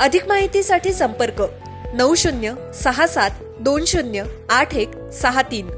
अधिक माहितीसाठी संपर्क नऊ शून्य सहा सात दोन शून्य आठ एक सहा तीन.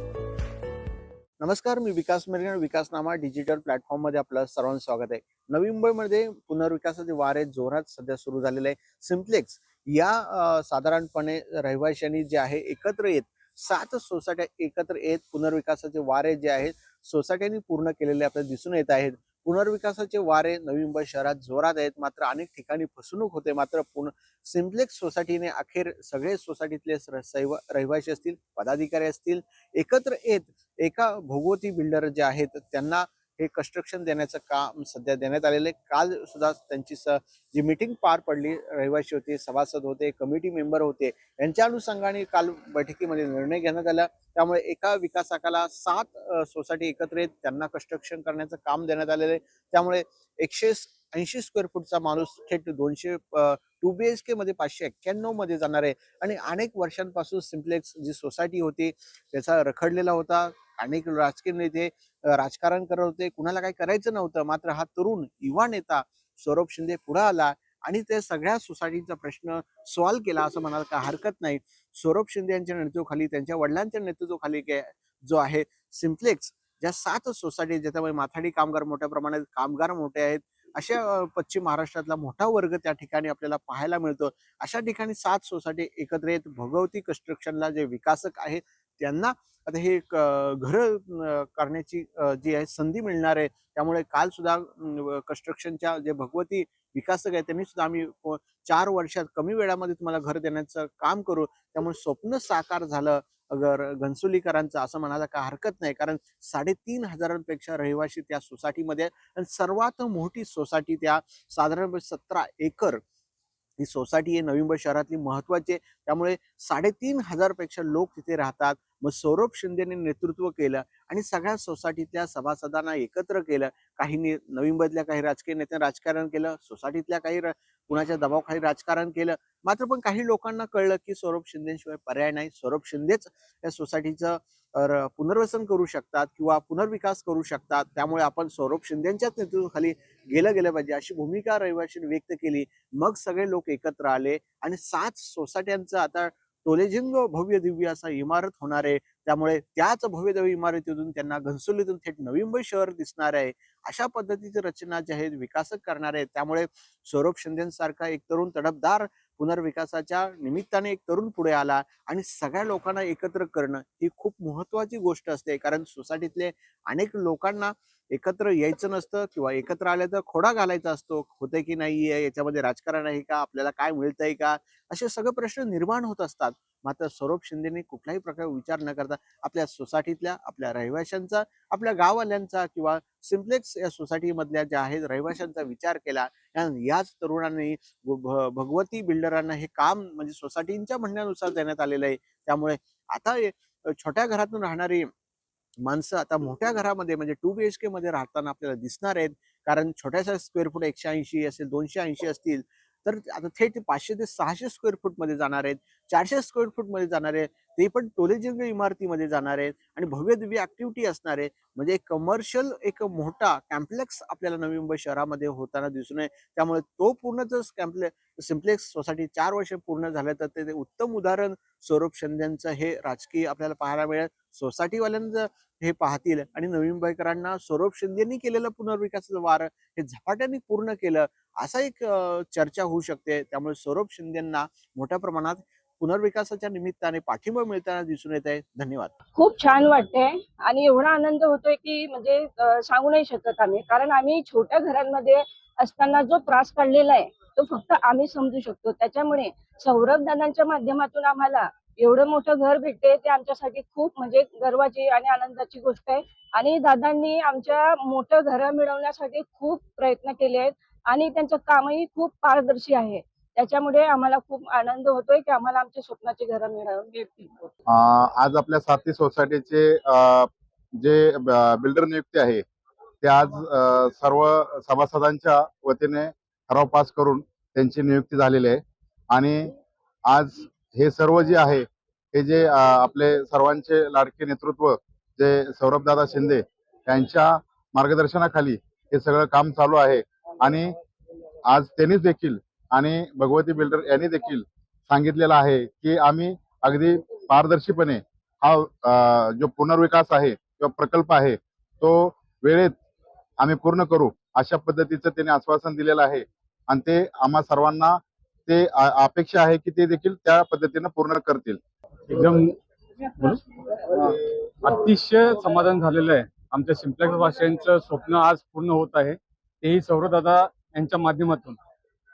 नमस्कार मी विकास मिरगण विकासनामा डिजिटल प्लॅटफॉर्ममध्ये आपलं सर्वांचं स्वागत आहे. नवी मुंबईमध्ये पुनर्विकासाचे वारे जोरात सध्या सुरू झालेले आहे. सिम्प्लेक्स या साधारणपणे रहिवाशांनी जे आहे एकत्र येत सात सोसायट्या एकत्र येत पुनर्विकासाचे वारे जे आहेत सोसायट्यांनी पूर्ण केलेले आपल्याला दिसून येत आहेत. पुनर्विकासाचे वारे नवी मुंबई शहरात जोरात आहेत. मात्र अनेक ठिकाणी फसवणूक होते. मात्र पुन सिम्प्लेक्स सोसायटीने अखेर सगळे सोसायटीतले सैव- रहिवासी असतील पदाधिकारी असतील एकत्र येत एका भोगवती बिल्डर जे आहेत त्यांना हे कन्स्ट्रक्शन देण्याचं काम सध्या देण्यात आलेलं आहे. काल सुद्धा त्यांची स जी मिटिंग पार पडली रहिवासी होते सभासद होते कमिटी मेंबर होते यांच्या अनुषंगाने काल बैठकीमध्ये निर्णय घेण्यात आला. त्यामुळे एका विकासकाला सात सोसायटी एकत्र येत त्यांना कन्स्ट्रक्शन करण्याचं काम देण्यात आलेलं आहे. त्यामुळे एकशे ऐंशी स्क्वेअर फूटचा माणूस थेट दोनशे टू बी एच के मध्ये पाचशे एक्क्याण्णवमध्ये जाणार आहे. आणि अनेक वर्षांपासून सिम्प्लेक्स जी सोसायटी होती त्याचा रखडलेला होता. अनेक राजकीय नेते राजकारण करत होते. कुणाला काही करायचं नव्हतं. मात्र हा तरुण युवा नेता सौरभ शिंदे पुढे आला आणि ते सगळ्या सोसायटीचा प्रश्न सॉल्व्ह केला असं म्हणाल का हरकत नाही. सौरभ शिंदे यांच्या नेतृत्वाखाली त्यांच्या वडिलांच्या नेतृत्वाखाली जो आहे सिम्प्लेक्स ज्या सात सोसायटी ज्याच्यामध्ये माथाडी कामगार मोठ्या प्रमाणात कामगार मोठे आहेत अशा पश्चिम महाराष्ट्रातला मोठा वर्ग त्या ठिकाणी आपल्याला पाहायला मिळतो. अशा ठिकाणी सात सोसायटी एकत्र येत भगवती कन्स्ट्रक्शनला जे विकासक आहेत त्यांना आता हे घर करण्याची जी आहे संधी मिळणार आहे त्यामुळे काल सुद्धा कन्स्ट्रक्शनच्या जे भगवती विकासक आहे त्यांनी सुद्धा आम्ही चार वर्षात कमी वेळामध्ये तुम्हाला घर देण्याचं काम करू. त्यामुळे स्वप्न साकार झालं. अगर घनसोलीकरांचं असं म्हणायला काय हरकत नाही कारण साडेतीन हजारांपेक्षा रहिवासी त्या सोसायटीमध्ये आणि सर्वात मोठी सोसायटी त्या साधारणपणे सतरा एकर ही सोसायटी आहे नवी मुंबई शहरातली महत्वाची आहे. त्यामुळे साडेतीन हजारपेक्षा लोक तिथे राहतात. मग सौरभ शिंदेने नेतृत्व केलं आणि सगळ्या सोसायटीतल्या सभासदांना एकत्र केलं. काहींनी नवी मुंबईतल्या काही राजकीय नेत्यांनी राजकारण केलं सोसायटीतल्या काही र- कुणाच्या दबावाखाली राजकारण केलं. मात्र पण काही लोकांना कळलं की सौरभ शिंदेशिवाय पर्याय नाही. सौरभ शिंदेच या सोसायटीचं पुनर्वसन करू शकतात किंवा पुनर्विकास करू शकतात. त्यामुळे आपण सौरभ शिंदेच्याच नेतृत्वाखाली गेलं गेलं पाहिजे अशी भूमिका रहिवाशांनी व्यक्त केली. मग सगळे लोक एकत्र आले आणि सात सोसायट्यांचं आता टोलेजिंग भव्य दिव्य असा इमारत होणार आहे. त्यामुळे त्याच भव्य दिव्य इमारतीतून त्यांना घनसोलीतून थेट नवी मुंबई शहर दिसणार आहे. अशा पद्धतीची रचना जी आहेत विकासक करणार आहेत. त्यामुळे सौरभ शिंदेसारखा एक तरुण तडफदार पुनर्विकासाच्या निमित्ताने एक तरुण पुढे आला आणि सगळ्या लोकांना एकत्र करणं ही खूप महत्वाची गोष्ट असते. कारण सोसायटीतले अनेक लोकांना एकत्र यायचं नसतं किंवा एकत्र आलं तर खोडा घालायचा असतो होतंय की नाही याच्यामध्ये राजकारण आहे का आपल्याला काय मिळतंय का असे सगळे प्रश्न निर्माण होत असतात. मात्र स्वरूप शिंदेने कुठल्याही प्रकारे विचार न करता आपल्या सोसायटीतल्या आपल्या रहिवाशांचा आपल्या गाववाल्यांचा किंवा सिम्प्लेक्स या सोसायटीमधल्या ज्या आहेत रहिवाशांचा विचार केला आणि याच तरुणांनी भ- भ- भगवती बिल्डरांना हे काम म्हणजे सोसायटींच्या म्हणण्यानुसार देण्यात आलेलं आहे. त्यामुळे आता छोट्या घरातून राहणारी माणसं आता मोठ्या घरामध्ये म्हणजे टू बी एच के मध्ये राहताना आपल्याला दिसणार आहेत. कारण छोट्याशा स्क्वेअर फूट एकशे ऐंशी असेल दोनशे ऐंशी असतील तर आता थेट पाचशे ते सहाशे स्क्वेअर फूटमध्ये जाणार आहेत. चारशे स्क्वेअर फूटमध्ये जाणारे जाणार ते पण टोलेजंग इमारतीमध्ये जाणार आहेत आणि भव्य दिव्य ऍक्टिव्हिटी असणार आहे. म्हणजे एक कमर्शियल एक मोठा कॅम्प्लेक्स आपल्याला नवी मुंबई शहरामध्ये होताना दिसून आहे. त्यामुळे तो पूर्ण जर कॅम्प्ले सिम्प्लेक्स सोसायटी चार वर्ष पूर्ण झालं तर ते उत्तम उदाहरण सौरभ शिंदेचं हे राजकीय आपल्याला पाहायला मिळेल. सोसायटीवाल्यांचं हे पाहतील आणि नवी मुंबईकरांना सौरभ शिंदेनी केलेलं पुनर्विकासाचं वार हे झपाट्याने पूर्ण केलं असा एक चर्चा होऊ शकते. त्यामुळे सौरभ शिंदेंना मोठ्या प्रमाणात पुनर्विकासाच्या निमित्ताने पाठिंबा मिळताना दिसून येत आहे. धन्यवाद. खूप छान वाटतंय आणि एवढा आनंद होतोय की म्हणजे सांगू नाही शकत आम्ही. कारण आम्ही छोट्या घरांमध्ये असताना जो त्रास काढलेला आहे तो फक्त आम्ही समजू शकतो. त्याच्यामुळे सौरभ दादांच्या माध्यमातून आम्हाला एवढं मोठं घर भेटते ते आमच्यासाठी खूप म्हणजे गर्वाची आणि आनंदाची गोष्ट आहे. आणि दादांनी आमच्या मोठं घर मिळवण्यासाठी खूप प्रयत्न केले आहेत आणि त्यांचं कामही खूप पारदर्शी आहे. त्याच्यामुळे आम्हाला खूप आनंद होतोय की आम्हाला आमच्या स्वप्नाची घरं मिळतील. आज आपल्या साथी सोसायटीचे जे बिल्डर नियुक्ती आहे ते आज सर्व सभासदांच्या वतीने ठराव पास करून त्यांची नियुक्ती झालेली आहे. आणि आज हे सर्व जे आहे हे जे आपले सर्वांचे लाडके नेतृत्व जे सौरभदादा शिंदे यांच्या मार्गदर्शनाखाली हे सगळं काम चालू आहे. आणि आज त्यांनीच देखील आणि भगवती बिल्डर यांनी देखील सांगितलेलं आहे की आम्ही अगदी पारदर्शीपणे हा जो पुनर्विकास आहे किंवा प्रकल्प आहे तो वेळेत आम्ही पूर्ण करू अशा पद्धतीचं त्यांनी आश्वासन दिलेलं आहे. आणि ते आम्हा सर्वांना ते अपेक्षा आहे की ते देखील त्या पद्धतीनं पूर्ण करतील. एकदम अतिशय समाधान झालेलं आहे. आमच्या सिम्प्लेक्स भाषांचं स्वप्न आज पूर्ण होत आहे. तेही सौरदादा यांच्या माध्यमातून.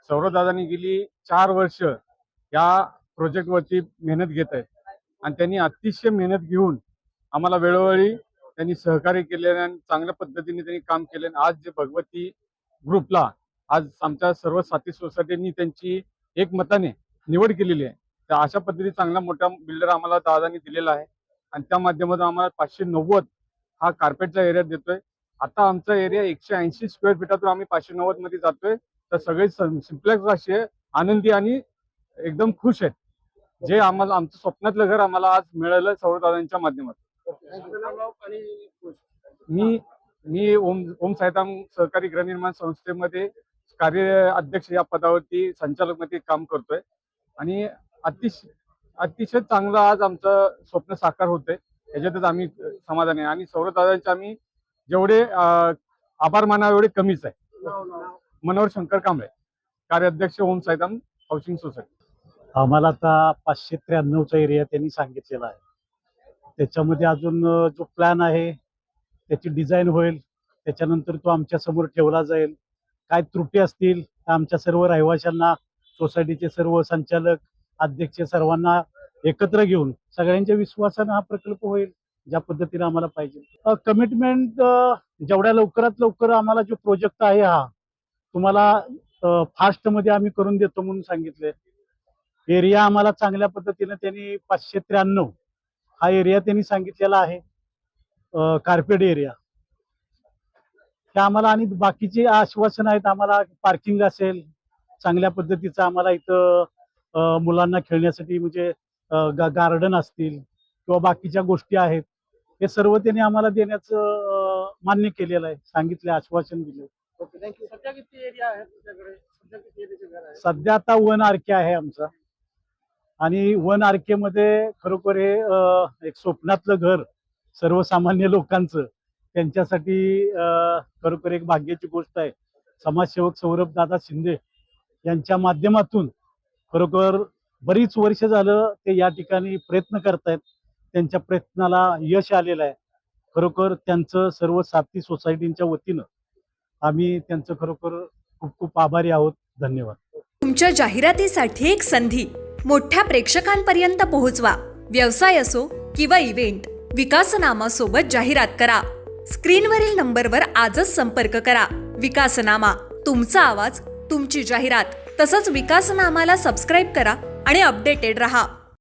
सौरदादांनी गेली चार वर्ष या प्रोजेक्टवरती मेहनत घेत आहेत. आणि त्यांनी अतिशय मेहनत घेऊन आम्हाला वेळोवेळी त्यांनी सहकार्य केले आणि चांगल्या पद्धतीने त्यांनी काम केले. आणि आज जे भगवती ग्रुपला आज आमच्या सर्व साथी सोसायटींनी त्यांची एकमताने निवड केलेली आहे. तर अशा पद्धतीने चांगला मोठा बिल्डर आम्हाला दादानी दिलेला आहे. आणि त्या माध्यमातून आम्हाला पाचशे नव्वद हा कार्पेटचा एरिया देतोय. आता आमचा एरिया एकशे ऐंशी स्क्वेअर फीटातून आम्ही पाचशे नव्वदमध्ये जातोय. तर सगळे सिम्प्लेक्स भाषे आनंदी आणि एकदम खुश आहेत. जे आम्हाला आमचं स्वप्नातलं घर आम्हाला आज मिळालं सौरदादांच्या माध्यमातून. मी मी ओम ओम साईताम सहकारी गृहनिर्माण संस्थेमध्ये कार्य अध्यक्ष या पदावरती संचालकमध्ये काम करतोय. आणि अतिशय अतिशय चांगलं आज आमचं स्वप्न साकार होतंय. याच्यातच आम्ही समाधानी आहे. आणि सौरदादांचे आम्ही जेवढे आभार मानावे एवढे कमीच आहे. मनोहर शंकर कांबळे कार्याध्यक्ष ओम साईताम हाऊसिंग सोसायटी. आम्हाला आता पाचशे त्र्याण्णवचा एरिया त्यांनी सांगितलेला आहे. त्याच्यामध्ये अजून जो प्लॅन आहे त्याची डिझाईन होईल त्याच्यानंतर तो आमच्यासमोर ठेवला जाईल. काय त्रुटी असतील तर आमच्या सर्व रहिवाशांना सोसायटीचे सर्व संचालक अध्यक्ष सर्वांना एकत्र घेऊन सगळ्यांच्या विश्वासानं हा प्रकल्प होईल ज्या पद्धतीने आम्हाला पाहिजे. कमिटमेंट जेवढ्या लवकरात लवकर आम्हाला जो प्रोजेक्ट आहे हा तुम्हाला फास्टमध्ये आम्ही करून देतो म्हणून सांगितले. एरिया आम्हाला चांगल्या पद्धतीने त्यांनी पाचशे त्र्याण्णव हा एरिया त्यांनी सांगितलेला आहे. कार्पेट एरिया ते आम्हाला आणि बाकीचे आश्वासन आहेत आम्हाला पार्किंग असेल चांगल्या पद्धतीचं आम्हाला इथं मुलांना खेळण्यासाठी म्हणजे गार्डन असतील किंवा बाकीच्या गोष्टी आहेत हे सर्व त्यांनी आम्हाला देण्याचं मान्य केलेलं आहे सांगितले आश्वासन दिले. सध्या किती एरिया आहे तुमच्याकडे सध्या किती एरियाचे घर आहे? सध्या आता वन आरके आहे आमचा. आणि वन आरके मध्ये खरोखर हे अं, एक स्वप्नातलं घर सर्वसामान्य लोकांचं त्यांच्यासाठी अं, खरोखर एक भाग्याची गोष्ट आहे. समाजसेवक सौरभ दादा शिंदे यांच्या माध्यमातून खरोखर बरीच वर्ष झालं ते या ठिकाणी प्रयत्न करतायत. त्यांच्या प्रयत्नाला यश आलेलं आहे. खरोखर त्यांचं सर्व साथी सोसायटींच्या वतीनं आम्ही त्यांचं खरोखर खूप खूप आभारी आहोत. धन्यवाद. तुमच्या जाहिरातीसाठी एक संधी. मोठ्या प्रेक्षकांपर्यंत पोहोचवा. व्यवसाय असो किंवा इव्हेंट विकासनामा सोबत जाहिरात करा. स्क्रीनवरील नंबरवर आजच संपर्क करा. विकासनामा तुमचा आवाज तुमची जाहिरात तसंच विकासनामाला सबस्क्राईब करा आणि अपडेटेड रहा.